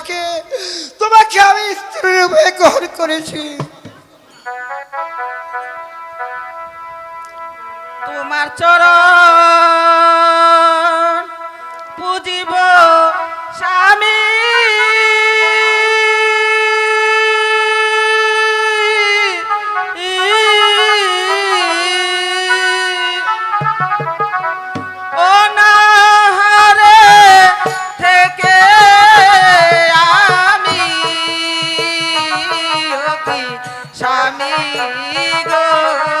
তোমাকে তোমাকে আমি স্ত্রী রূপে গ্রহণ করেছি। তোমার চরণ পুজিব স্বামী amigos.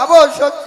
যাব সত্য